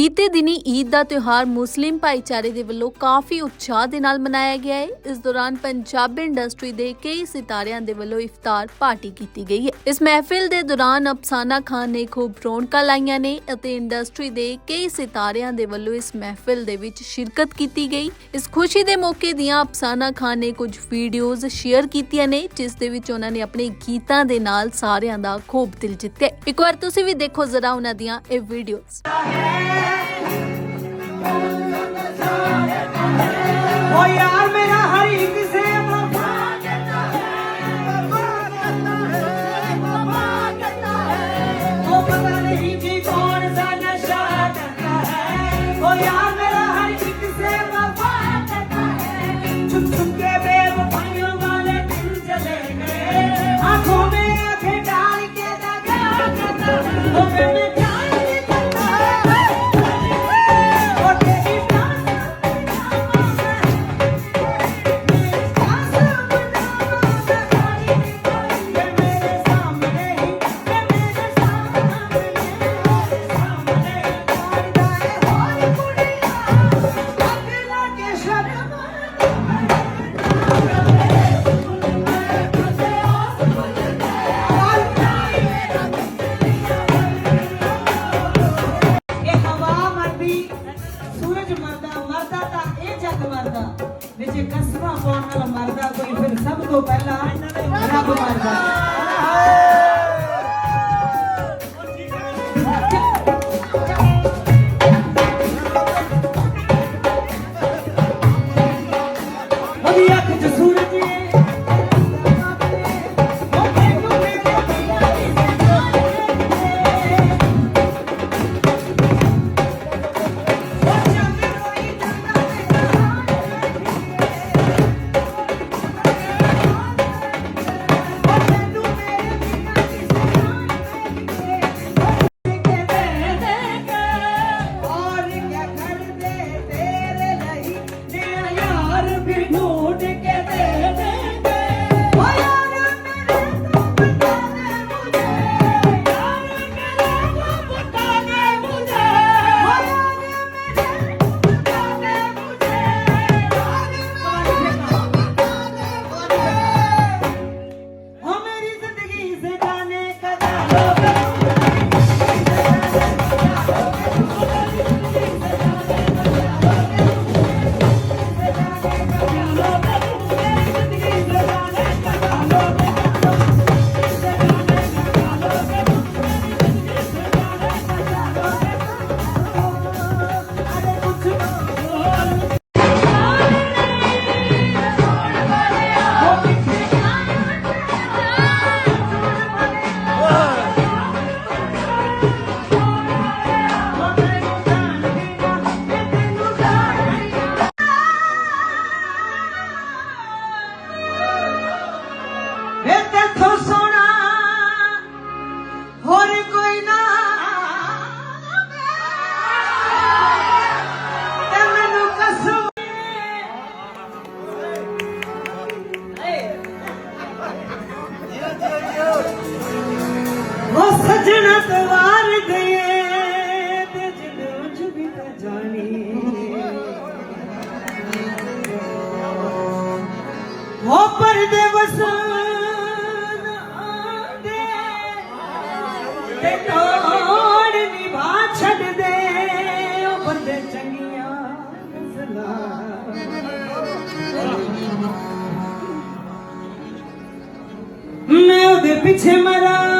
ਬੀਤੇ ਦਿਨੀ ਈਦ ਦਾ ਤਿਉਹਾਰ ਮੁਸਲਿਮ ਭਾਈਚਾਰੇ ਦੇ ਵੱਲੋਂ ਕਾਫੀ ਉਤਸ਼ਾਹ ਦੇ ਨਾਲ ਮਨਾਇਆ ਗਿਆ ਹੈ। ਇਸ ਦੌਰਾਨ ਪੰਜਾਬੀ ਇੰਡਸਟਰੀ ਦੇ ਕਈ ਸਿਤਾਰਿਆਂ ਦੇ ਵੱਲੋਂ ਇਫਤਾਰ ਪਾਰਟੀ ਕੀਤੀ ਗਈ ਹੈ। ਇਸ ਮਹਿਫਿਲ ਦੇ ਦੌਰਾਨ ਅਫਸਾਨਾ ਖਾਨ ਨੇ ਖੂਬ ਰੌਣਕਾਂ ਲਾਈਆਂ ਨੇ ਅਤੇ ਇੰਡਸਟਰੀ ਦੇ ਕਈ ਸਿਤਾਰਿਆਂ ਦੇ ਵੱਲੋਂ ਇਸ ਮਹਿਫਿਲ ਦੇ ਵਿੱਚ ਸ਼ਿਰਕਤ ਕੀਤੀ ਗਈ। ਇਸ ਖੁਸ਼ੀ ਦੇ ਮੌਕੇ ਦੀਆਂ ਅਫਸਾਨਾ ਖਾਨ ਨੇ ਕੁਝ ਵੀਡੀਓਜ਼ ਸ਼ੇਅਰ ਕੀਤੀਆਂ ਨੇ, ਜਿਸ ਦੇ ਵਿੱਚ ਉਹਨਾਂ ਨੇ ਆਪਣੇ ਗੀਤਾਂ ਦੇ ਨਾਲ ਸਾਰਿਆਂ ਦਾ ਖੂਬ ਦਿਲ ਜਿੱਤਿਆ ਇੱਕ ਵਾਰ ਤੁਸੀਂ ਵੀ ਦੇਖੋ ਜ਼ਰਾ ਉਹਨਾਂ ਦੀਆਂ ਇਹ ਵੀਡੀਓਜ਼। ਇਹ ਜੱਗ ਮਰਦਾ ਵਿੱਚ ਕਸਮਾਂ ਪਾਉਣ ਵਾਲਾ ਮਰਦਾ ਕੋਈ, ਫਿਰ ਸਭ ਤੋਂ ਪਹਿਲਾਂ ਰੱਬ ਮਰਦਾ। ਮੈਂ ਉਹਦੇ ਪਿੱਛੇ ਮਰਾਂ।